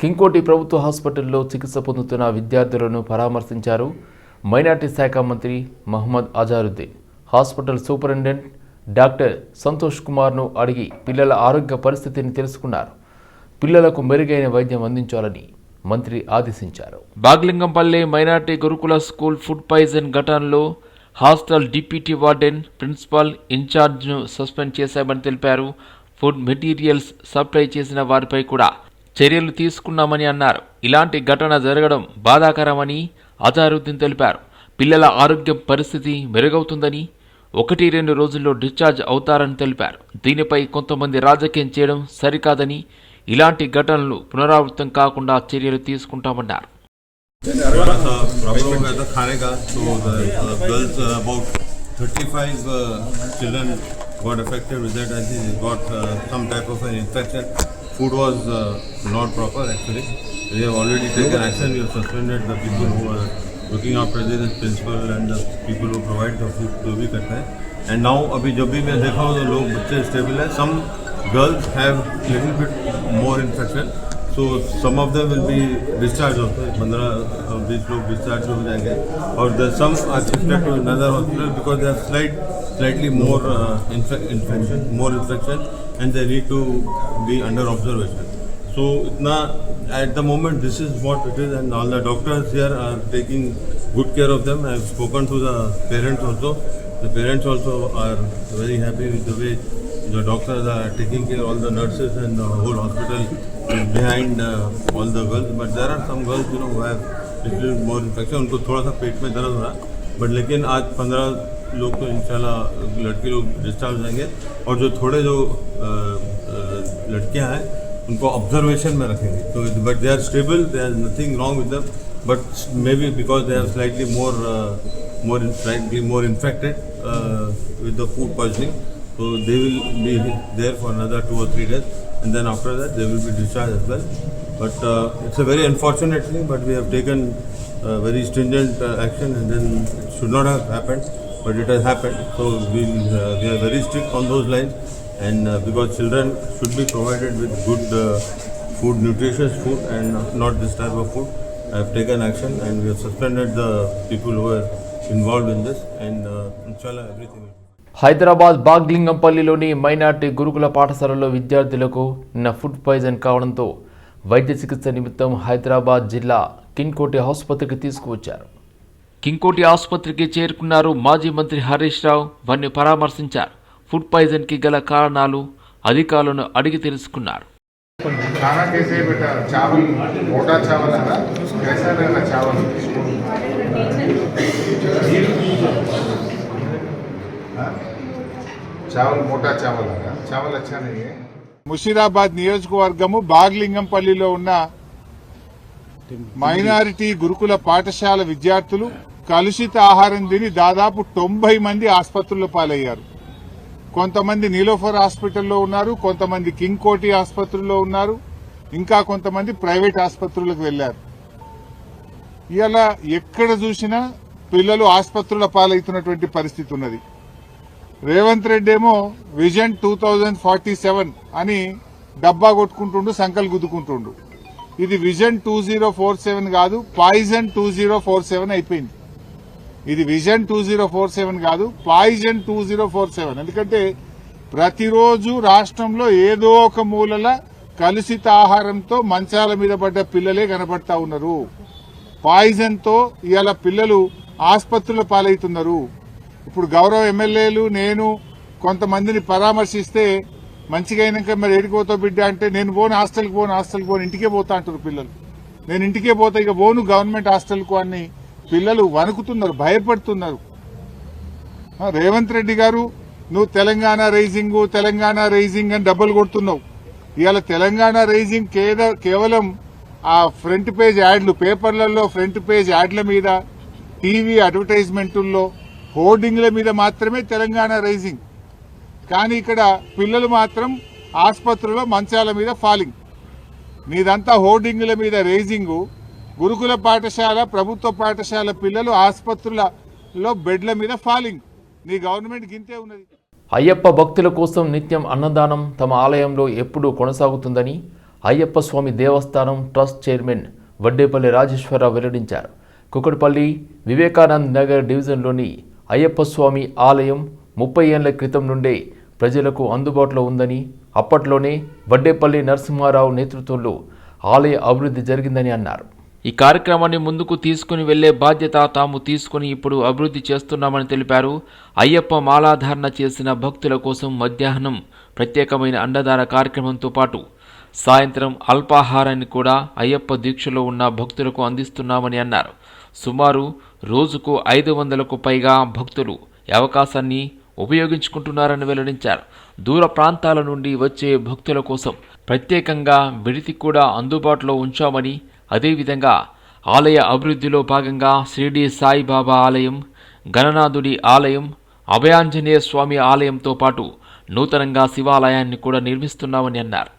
కింకోటి ప్రభుత్వ హాస్పిటల్లో చికిత్స పొందుతున్న విద్యార్థులను పరామర్శించారు మైనార్టీ శాఖ మంత్రి Mohammed Azharuddin. Hospital superintendent doctor Santosh కుమార్ను అడిగి పిల్లల ఆరోగ్య పరిస్థితిని తెలుసుకున్నారు. పిల్లలకు మెరుగైన వైద్యం అందించాలని మంత్రి ఆదేశించారు. బాగ్లింగంపల్లి మైనార్టీ గురుకుల స్కూల్ ఫుడ్ పాయిజన్ ఘటనలో హాస్టల్ డిప్యూటీ వార్డెన్ ప్రిన్సిపాల్ ఇన్ఛార్జ్ను సస్పెండ్ చేశామని తెలిపారు. ఫుడ్ మెటీరియల్స్ సప్లై చేసిన వారిపై కూడా చర్యలు తీసుకున్నామని అన్నారు ఇలాంటి ఘటన జరగడం బాధాకరమని అజారుద్దీన్ తెలిపారు పిల్లల ఆరోగ్య పరిస్థితి మెరుగవుతుందని ఒకటి రెండు రోజుల్లో డిశ్చార్జ్ అవుతారని తెలిపారు దీనిపై కొంతమంది రాజకీయం చేయడం సరికాదని ఇలాంటి ఘటనలు పునరావృతం కాకుండా చర్యలు తీసుకుంటామన్నారు got affected with that. I think he got uh, some type of an infection. food was uh, not proper actually. We have already taken action. We have suspended the people who are looking after this principal and the people who provide the food जो भी करते हैं and now अभी जब भी मैं देखा हूँ तो लोग बच्चे स्टेबल हैं। Some girls have little bit more infection तो some of them will be discharge होते हैं पंद्रह बीस लोग डिस्चार्ज हो जाएँगे। और the some are shifted to another hospital because they are slight slightly more infection more infection and they need to be under observation so इतना at the moment this is what it is and all the doctors here are taking good care of them I spoken to the parents also the parents also are very happy with the way the doctors are taking care all the nurses and whole hospital behind all the girls but there are some girls you know very more infection उनको थोड़ा सा पेट में दर्द हो रहा है। But लेकिन आज पंद्रह लोग तो इन लड़के लोग डिस्चार्ज होंगे और जो थोड़े जो लड़कियाँ हैं, उनको ऑब्जर्वेशन में रखेंगे। तो but they are stable they are nothing wrong with them but may be because they are slightly more more slightly more infected with the food poisoning तो they will be there for another two और three days and then after that they will be discharge as well but it's a very unfortunately but we have taken uh, very stringent uh, action and then it should not have happened but it has happened so we, uh, we are very strict on those lines and uh, because children should be provided with good uh, food nutritious food and not this type of food i have taken action and we have suspended the people who are involved in this and uh, inshallah everything will Hyderabad బాగ్లింగంపల్లిలోని minority గురుకుల పాఠశాలలో విద్యార్థులకు నిన్న food poison కావడంతో వైద్య చికిత్స నిమిత్తం హైదరాబాద్ జిల్లా కిన్కోటి ఆసుపత్రికి తీసుకువచ్చారు కింకోటి ఆసుపత్రికి చేరుకున్నారు మాజీ మంత్రి హరీష్ రావు వారిని పరామర్శించారు ఫుడ్ పాయిజన్కి గల కారణాలు అధికారులను అడిగి తెలుసుకున్నారు खाना कैसे है बेटा चावल मोटा चावल है ना कैसा रहना चावल हाँ? चावल मोटा चावल है ना चावल अच्छा नहीं है ముషీరాబాద్ నియోజకవర్గము బాగ్లింగంపల్లిలో ఉన్న మైనారిటీ గురుకుల పాఠశాల విద్యార్థులు కలుషిత ఆహారం తిని దాదాపు తొంభై మంది ఆసుపత్రుల్లో పాలయ్యారు. కొంతమంది నీలోఫర్ హాస్పిటల్లో ఉన్నారు కొంతమంది కింగ్ కోటి ఆసుపత్రుల్లో ఉన్నారు ఇంకా కొంతమంది ప్రైవేట్ ఆసుపత్రులకు వెళ్ళారు ఇలా ఎక్కడ చూసినా పిల్లలు ఆసుపత్రుల పాలవుతున్నటువంటి పరిస్థితి ఉన్నది. రేవంత్ రెడ్డి ఏమో vision two thousand forty seven అని డబ్బా కొట్టుకుంటుండు సంకలు గుద్దుకుంటుండు. ఇది vision two zero four seven కాదు poison two zero four seven అయిపోయింది. ఇది vision two zero four seven కాదు poison two zero four seven. ఎందుకంటే ప్రతిరోజు రాష్ట్రంలో ఏదో ఒక మూలల కలుషిత ఆహారంతో మంచాల మీద పడ్డ పిల్లలే కనబడతా ఉన్నారు. పాయిజన్తో ఇవాళ పిల్లలు ఆసుపత్రుల పాలవుతున్నారు. ఇప్పుడు గౌరవ ఎమ్మెల్యేలు నేను కొంతమందిని పరామర్శిస్తే మంచిగా అయినాక మరి ఏడికి బిడ్డ అంటే నేను పోను హాస్టల్కి పోను హాస్టల్కి పోను ఇంటికే పోతా అంటారు పిల్లలు. నేను ఇంటికే పోతా ఇక పోను గవర్నమెంట్ హాస్టల్కు అని పిల్లలు వణుకుతున్నారు భయపడుతున్నారు. రేవంత్ రెడ్డి గారు నువ్వు తెలంగాణ రైజింగ్ తెలంగాణ రైజింగ్ అని డబ్బులు కొడుతున్నావు. ఇవాళ తెలంగాణ రైజింగ్ కేవలం ఆ ఫ్రంట్ పేజ్ యాడ్లు పేపర్లలో ఫ్రంట్ పేజ్ యాడ్ల మీద టీవీ అడ్వర్టైజ్మెంటుల్లో హోర్డింగ్ల మీద మాత్రమే తెలంగాణ రైజింగ్. కానీ ఇక్కడ పిల్లలు మాత్రం ఆసుపత్రిలో మంచాల మీద ఫాలింగ్. నీదంతా హోర్డింగ్ల మీద రేజింగు. గురుకుల పాఠశాల ప్రభుత్వ పాఠశాల పిల్లలు ఆసుపత్రులలో బెడ్ల మీద ఫాలింగ్. నీ గవర్నమెంట్ గింతే ఉన్నది. అయ్యప్ప భక్తుల కోసం నిత్యం అన్నదానం తమ ఆలయంలో ఎప్పుడూ కొనసాగుతుందని అయ్యప్ప స్వామి దేవస్థానం ట్రస్ట్ చైర్మన్ వడ్డేపల్లి రాజేశ్వరరావు వెల్లడించారు. కుకట్పల్లి వివేకానంద్ నగర్ డివిజన్లోని అయ్యప్ప స్వామి ఆలయం ముప్పై ఏళ్ళ క్రితం నుండే ప్రజలకు అందుబాటులో ఉందని అప్పట్లోనే వడ్డేపల్లి నరసింహారావు నేతృత్వంలో ఆలయ అభివృద్ధి జరిగిందని అన్నారు. ఈ కార్యక్రమాన్ని ముందుకు తీసుకుని వెళ్ళే బాధ్యత తాము తీసుకుని ఇప్పుడు అభివృద్ధి చేస్తున్నామని తెలిపారు. అయ్యప్ప మాలాధారణ చేసిన భక్తుల కోసం మధ్యాహ్నం ప్రత్యేకమైన అండదాన కార్యక్రమంతో పాటు సాయంత్రం అల్పాహారాన్ని కూడా అయ్యప్ప దీక్షలో ఉన్న భక్తులకు అందిస్తున్నామని అన్నారు. సుమారు రోజుకు ఐదు వందలకు పైగా భక్తులు ఈ అవకాశాన్ని ఉపయోగించుకుంటున్నారని వెల్లడించారు. దూర ప్రాంతాల నుండి వచ్చే భక్తుల కోసం ప్రత్యేకంగా విడితి కూడా అందుబాటులో ఉంచామని అదేవిధంగా ఆలయ అభివృద్ధిలో భాగంగా షిరిడి సాయిబాబా ఆలయం గణనాథుడి ఆలయం అభయాంజనేయ స్వామి ఆలయంతో పాటు నూతనంగా శివాలయాన్ని కూడా నిర్మిస్తున్నామని అన్నారు.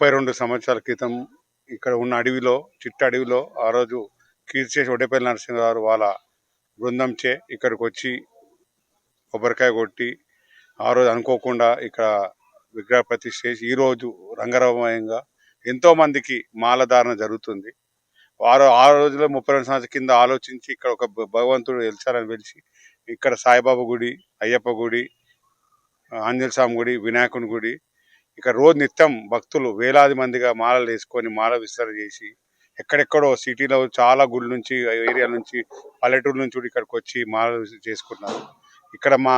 ముప్పై రెండు సంవత్సరాల క్రితం ఇక్కడ ఉన్న అడవిలో చిట్ట అడవిలో ఆ రోజు కీర్తిశేషి ఒడేపల్లి నరసింహ గారు వాళ్ళ బృందంచే ఇక్కడికి వచ్చి కొబ్బరికాయ కొట్టి ఆ రోజు అనుకోకుండా ఇక్కడ విగ్రహ ప్రతిష్ఠ చేసి ఈ రంగరమయంగా ఎంతో మందికి మాలధారణ జరుగుతుంది. వారు ఆ రోజులో ముప్పై రెండు సంవత్సరాల కింద ఆలోచించి ఇక్కడ ఒక భగవంతుడు వెలిచారని పిలిచి ఇక్కడ సాయిబాబా గుడి అయ్యప్ప గుడి ఆంజనేయ స్వామి గుడి వినాయకుని గుడి ఇక రోజు నిత్యం భక్తులు వేలాది మందిగా మాలలు వేసుకొని మాల విస్తరణ చేసి ఎక్కడెక్కడో సిటీలో చాలా గుడి నుంచి ఏరియా నుంచి పల్లెటూరు నుంచి కూడా ఇక్కడికి వచ్చి మాలలు చేసుకుంటున్నారు. ఇక్కడ మా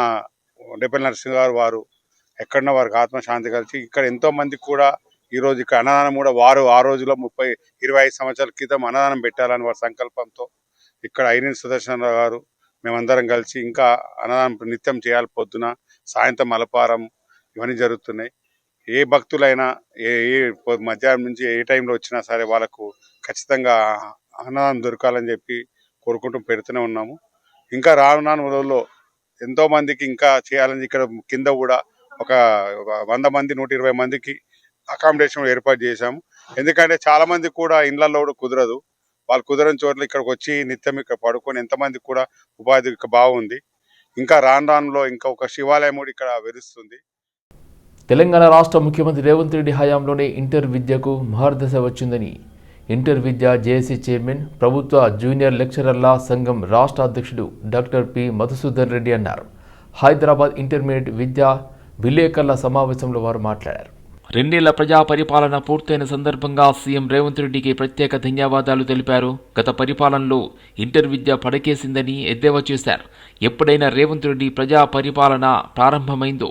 డెపల్ నరసింహ గారు వారు ఎక్కడన్నా వారికి ఆత్మశాంతి కలిసి ఇక్కడ ఎంతో మంది కూడా ఈ రోజు ఇక్కడ అన్నదానం కూడా వారు ఆ రోజులో ముప్పై ఇరవై ఐదు సంవత్సరాల క్రితం అన్నదానం పెట్టాలని వారి సంకల్పంతో ఇక్కడ ఐరిన్ సుదర్శనరావు గారు మేమందరం కలిసి ఇంకా అన్నదానం నిత్యం చేయాలి పొద్దున సాయంత్రం అలపారం ఇవన్నీ జరుగుతున్నాయి. ఏ భక్తులైనా ఏ ఏ మధ్యాహ్నం నుంచి ఏ టైంలో వచ్చినా సరే వాళ్ళకు ఖచ్చితంగా అన్నదానం దొరకాలని చెప్పి కోరుకుంటూ పెడుతూనే ఉన్నాము. ఇంకా రానున్న రోజుల్లో ఎంతో మందికి ఇంకా చేయాలని ఇక్కడ కింద కూడా ఒక వంద మంది నూట ఇరవై మందికి అకామిడేషన్ ఏర్పాటు చేశాము. ఎందుకంటే చాలా మంది కూడా ఇండ్లలో కూడా కుదరదు. వాళ్ళు కుదరని చోట్ల ఇక్కడికి వచ్చి నిత్యం ఇక్కడ పడుకొని ఎంతమంది కూడా ఉపాధి బాగుంది ఇంకా రాను రానులో ఇంకా ఒక శివాలయం కూడా ఇక్కడ వెలుస్తుంది. తెలంగాణ రాష్ట్ర ముఖ్యమంత్రి రేవంత్ రెడ్డి హయాంలోనే ఇంటర్ విద్యకు మహర్దశ వచ్చిందని. ఇంటర్ విద్య జేఏసీ చైర్మన్ ప్రభుత్వ జూనియర్ లెక్చరర్ల సంఘం రాష్ట్ర అధ్యక్షుడు డాక్టర్ పి. మధుసూదన్ రెడ్డి అన్నారు. హైదరాబాద్ ఇంటర్మీడియట్ విద్యా విలేకరుల సమావేశంలో వారు మాట్లాడారు. రెండేళ్ళ ప్రజా పరిపాలన పూర్తయిన సందర్భంగా సీఎం రేవంత్ రెడ్డికి ప్రత్యేక ధన్యవాదాలు తెలిపారు. గత పరిపాలనలో ఇంటర్ విద్య పడకేసిందని ఎద్దేవా చేశారు. ఎప్పుడైనా రేవంత్ రెడ్డి ప్రజా పరిపాలన ప్రారంభమైందో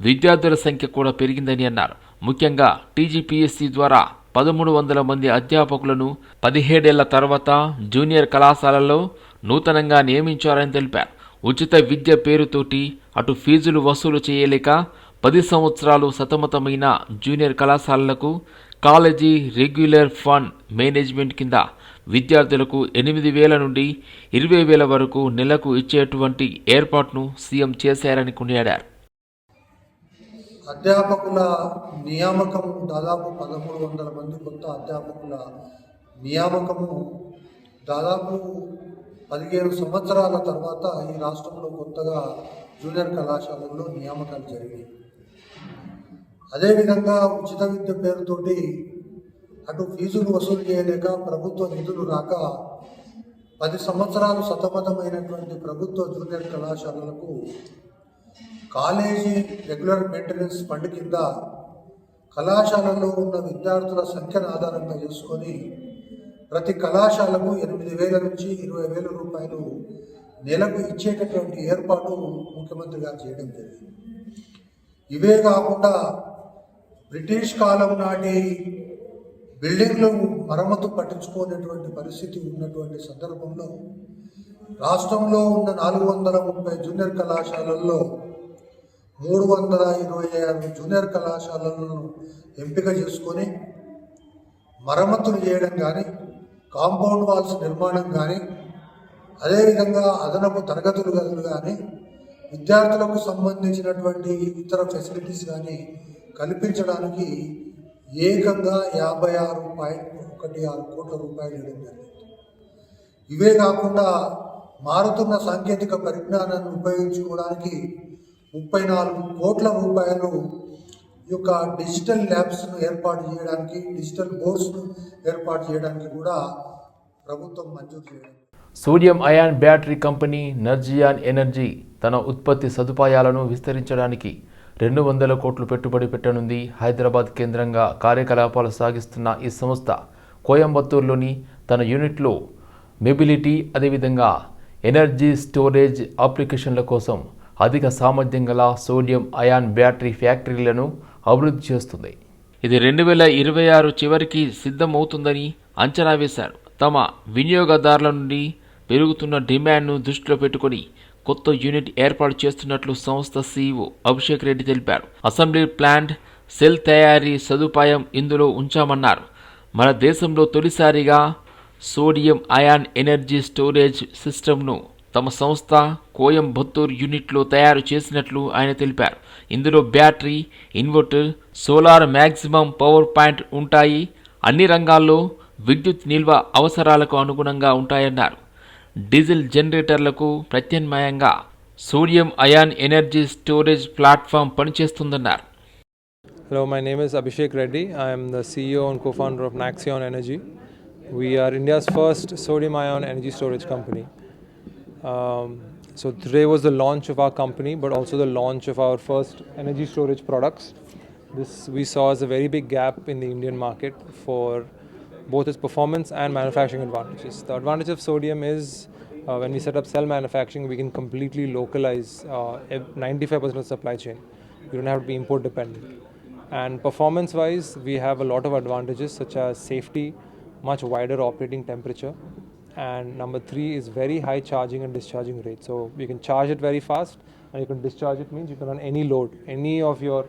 విద్యార్థుల సంఖ్య కూడా పెరిగిందని అన్నారు. ముఖ్యంగా టీజీపీఎస్సీ ద్వారా పదమూడు వందల మంది అధ్యాపకులను పదిహేడేళ్ళ తర్వాత జూనియర్ కళాశాలలో నూతనంగా నియమించారని తెలిపారు. ఉచిత విద్య పేరుతోటి అటు ఫీజులు వసూలు చేయలేక పది సంవత్సరాలు సతమతమైన జూనియర్ కళాశాలలకు కాలేజీ రెగ్యులర్ ఫండ్ మేనేజ్మెంట్ కింద విద్యార్థులకు ఎనిమిది వేల నుండి ఇరవై వేల వరకు నెలకు ఇచ్చేటువంటి ఏర్పాటును సీఎం చేశారని కొనియాడారు. అధ్యాపకుల నియామకం దాదాపు పదమూడు వందల మంది కొత్త అధ్యాపకుల నియామకము దాదాపు పదిహేను సంవత్సరాల తర్వాత ఈ రాష్ట్రంలో కొత్తగా జూనియర్ కళాశాలల్లో నియామకాలు జరిగాయి. అదేవిధంగా ఉచిత విద్య పేరుతోటి అటు ఫీజులు వసూలు చేయలేక ప్రభుత్వ నిధులు రాక పది సంవత్సరాలు సతమతమైనటువంటి ప్రభుత్వ జూనియర్ కళాశాలలకు కాలేజీ రెగ్యులర్ మెయింటెనెన్స్ ఫండ్ కింద కళాశాలలో ఉన్న విద్యార్థుల సంఖ్యను ఆధారంగా చేసుకొని ప్రతి కళాశాలకు ఎనిమిది వేల నుంచి ఇరవై వేల రూపాయలు నెలకు ఇచ్చేటటువంటి ఏర్పాటు ముఖ్యమంత్రి గారు చేయడం జరిగింది. ఇవే కాకుండా బ్రిటిష్ కాలం నాటి బిల్డింగ్లు మరమ్మతు పట్టించుకోనటువంటి పరిస్థితి ఉన్నటువంటి సందర్భంలో రాష్ట్రంలో ఉన్న నాలుగు వందల ముప్పై జూనియర్ కళాశాలల్లో మూడు వందల ఇరవై ఆరు జూనియర్ కళాశాలలను ఎంపిక చేసుకొని మరమ్మతులు చేయడం కానీ కాంపౌండ్ వాల్స్ నిర్మాణం కానీ అదేవిధంగా అదనపు తరగతులు గదులు కానీ విద్యార్థులకు సంబంధించినటువంటి ఇతర ఫెసిలిటీస్ కానీ కల్పించడానికి ఏకంగా యాభై ఆరు పాయింట్ ఒకటి ఆరు కోట్ల రూపాయలు ఇవ్వడం జరిగింది. ఇవే కాకుండా మారుతున్న సాంకేతిక పరిజ్ఞానాన్ని ఉపయోగించుకోవడానికి ముప్పై నాలుగు కోట్ల రూపాయలు ఈ యొక్క డిజిటల్ ల్యాబ్స్ను ఏర్పాటు చేయడానికి డిజిటల్ బోర్డ్స్ను ఏర్పాటు చేయడానికి కూడా ప్రభుత్వం మంజూరు చేయడం. Sodium ion battery company నర్జియాన్ energy తన ఉత్పత్తి సదుపాయాలను విస్తరించడానికి రెండు వందల కోట్లు పెట్టుబడి పెట్టనుంది. హైదరాబాద్ కేంద్రంగా కార్యకలాపాలు సాగిస్తున్న ఈ సంస్థ కోయంబత్తూరులోని తన యూనిట్లో మొబిలిటీ అదేవిధంగా ఎనర్జీ స్టోరేజ్ అప్లికేషన్ల కోసం అధిక సామర్థ్యం గల సోడియం అయాన్ బ్యాటరీ ఫ్యాక్టరీలను అభివృద్ధి చేస్తుంది. ఇది రెండు వేల ఇరవై ఆరు చివరికి సిద్ధమవుతుందని అంచనా వేశారు. తమ వినియోగదారుల నుండి పెరుగుతున్న డిమాండ్ను దృష్టిలో పెట్టుకొని కొత్త యూనిట్ ఏర్పాటు చేస్తున్నట్లు సంస్థ సీఈఓ అభిషేక్ రెడ్డి తెలిపారు. అసెంబ్లీ ప్లాంట్ సెల్ తయారీ సదుపాయం ఇందులో ఉంచామన్నారు. మన దేశంలో తొలిసారిగా సోడియం అయాన్ ఎనర్జీ స్టోరేజ్ సిస్టమ్ను తమ సంస్థ కోయంబత్తూర్ యూనిట్లో తయారు చేసినట్లు ఆయన తెలిపారు ఇందులో battery inverter solar maximum power point ఉంటాయి అన్ని రంగాల్లో విద్యుత్ నిల్వ అవసరాలకు అనుగుణంగా ఉంటాయన్నారు డీజిల్ జనరేటర్లకు ప్రత్యామ్నాయంగా sodium ion energy storage platform పనిచేస్తుందన్నారు Hello, my name is Abhishek Reddy. I am the CEO and co founder of Naxion Energy. We are India's first sodium ion energy storage company. Um, so, today was the launch of our company, but also the launch of our first energy storage products. This we saw as a very big gap in the Indian market for both its performance and manufacturing advantages. The advantage of sodium is uh, when we set up cell manufacturing, we can completely localize uh, 95% of the supply chain. We don't have to be import dependent. And performance wise, we have a lot of advantages such as safety, much wider operating temperature, and number three is very high charging and discharging rate. So you can charge it very fast, and you can discharge it means you can run any load, any of your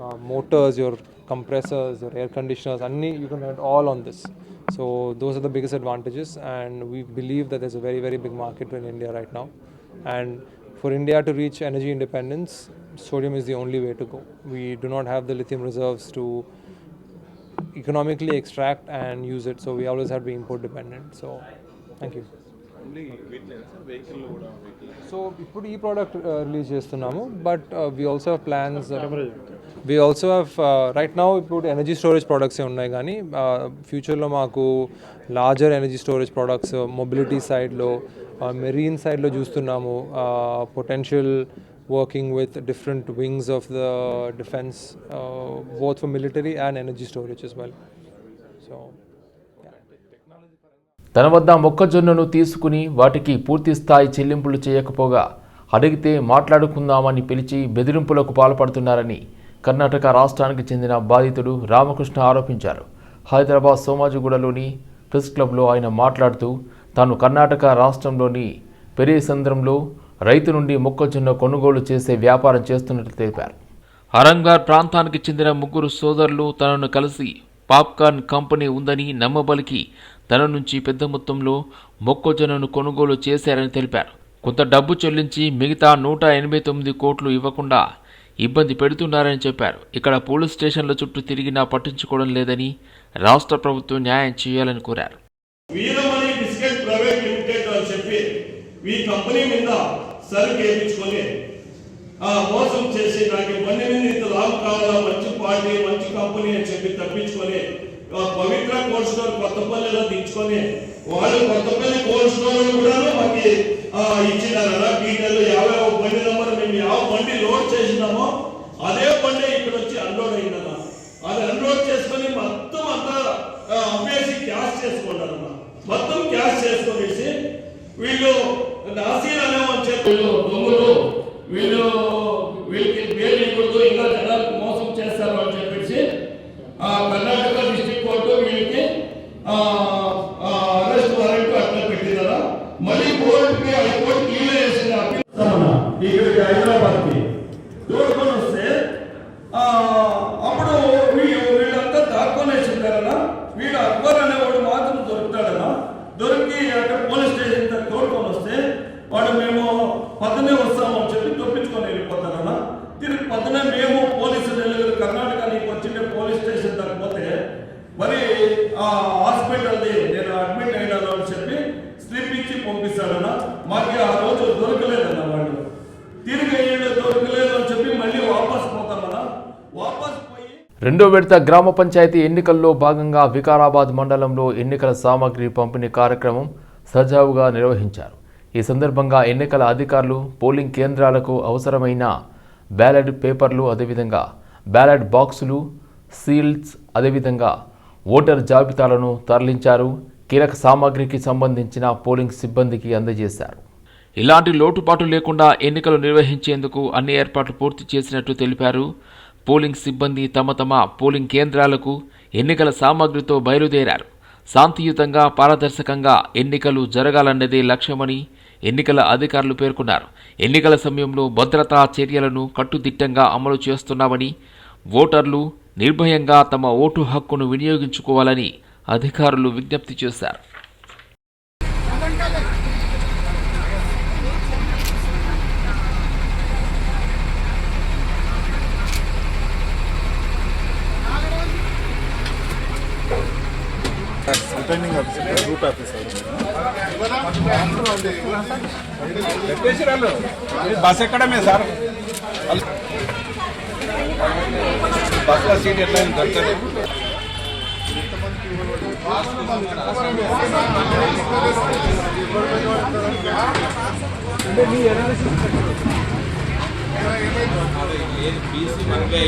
uh, motors, your compressors, your air conditioners, any you can run it all on this. So those are the biggest advantages, and we believe that there's a very very big market in India right now, and for India to reach energy independence, sodium is the only way to go. We do not have the lithium reserves to economically extract and use it, so we always have to be import dependent. So, thank you. So ఇప్పుడు ఈ product release చేస్తున్నాము but we also have plans we also have right now ఇప్పుడు energy storage products ఉన్నాయి కానీ ఫ్యూచర్లో మాకు larger energy storage products mobility సైడ్లో marine సైడ్లో చూస్తున్నాము potential working with different wings of the defence both for military and energy storage is well so తన వద్ద మొక్కజొన్నను తీసుకుని వాటికి పూర్తి స్థాయి చెల్లింపులు చేయకపోగా అడిగితే మాట్లాడుకుందామని పిలిచి బెదిరింపులకు పాల్పడుతున్నారని కర్ణాటక రాష్ట్రానికి చెందిన బాధితుడు రామకృష్ణ ఆరోపించారు. హైదరాబాద్ సోమాజిగూడలోని ప్రెస్ క్లబ్లో ఆయన మాట్లాడుతూ తాను కర్ణాటక రాష్ట్రంలోని పెరేసంద్రంలో రైతు నుండి మొక్కజొన్న కొనుగోలు చేసే వ్యాపారం చేస్తున్నట్లు తెలిపారు. అరంగార్ ప్రాంతానికి చెందిన ముగ్గురు సోదరులు తనను కలిసి పాప్కార్న్ కంపెనీ ఉందని నమ్మబలికి తన నుంచి పెద్ద మొత్తంలో మొక్కజొన్నను కొనుగోలు చేశారని తెలిపారు. కొంత డబ్బు చెల్లించి మిగతా నూట ఎనభై తొమ్మిది కోట్లు ఇవ్వకుండా ఇబ్బంది పెడుతున్నారని చెప్పారు. ఇక్కడ పోలీస్ స్టేషన్ల చుట్టూ తిరిగినా పట్టించుకోవడం లేదని రాష్ట్ర ప్రభుత్వం న్యాయం చేయాలని కోరారు. ఈ కంపెనీ మీద సరుకు వేయించుకొని మోసం చేసి నాకు ఈ మీద ఇంత లాభం కావాలా? మంచి పార్టీ మంచి కంపెనీ అని చెప్పి తప్పించుకొని పవిత్ర కోల్డ్ స్టోర్ కొత్తపల్లిలో దించుకొని. వాళ్ళు కొత్తపల్లి కోల్డ్ స్టోర్ కూడా మాకు ఆ, ఇచ్చినారన్న డీటెయిల్ యాభై ఒక బండి నెంబర్ మేము యాభై బండి లోడ్ చేసినామో. అదే బండి ఇక్కడ వచ్చి అన్లోడ్ అయిందన్న అది అన్లోడ్ చేసుకొని మొత్తం అంతా అమ్మేసి క్యాష్ చేసుకున్నారన్న మొత్తం క్యాష్ చేసుకొనేసి వీళ్ళు నాసీర్ అనే వచ్చే దొంగలు రెండో విడత గ్రామ పంచాయతీ ఎన్నికల్లో భాగంగా వికారాబాద్ మండలంలో ఎన్నికల సామాగ్రి పంపిణీ కార్యక్రమం సజావుగా నిర్వహించారు. ఈ సందర్భంగా ఎన్నికల అధికారులు పోలింగ్ కేంద్రాలకు అవసరమైన బ్యాలెట్ పేపర్లు అదేవిధంగా బ్యాలెట్ బాక్సులు సీల్స్ అదేవిధంగా ఓటర్ జాబితాలను తరలించారు. కీలక సామాగ్రికి సంబంధించిన పోలింగ్ సిబ్బందికి అందజేశారు. ఇలాంటి లోటుపాటు లేకుండా ఎన్నికలు నిర్వహించేందుకు అన్ని ఏర్పాట్లు పూర్తి చేసినట్లు తెలిపారు. పోలింగ్ సిబ్బంది తమ తమ పోలింగ్ కేంద్రాలకు ఎన్నికల సామాగ్రితో బయలుదేరారు. శాంతియుతంగా పారదర్శకంగా ఎన్నికలు జరగాలన్నదే లక్ష్యమని ఎన్నికల అధికారులు పేర్కొన్నారు. ఎన్నికల సమయంలో భద్రతా చర్యలను కట్టుదిట్టంగా అమలు చేస్తున్నామని ఓటర్లు నిర్భయంగా తమ ఓటు హక్కును వినియోగించుకోవాలని అధికారులు విజ్ఞప్తి చేశారు. Returning officer group officer bus ఎక్కడమే sir బస్లో సీట్ ఎట్లా దొరకదు బీసీ మనకే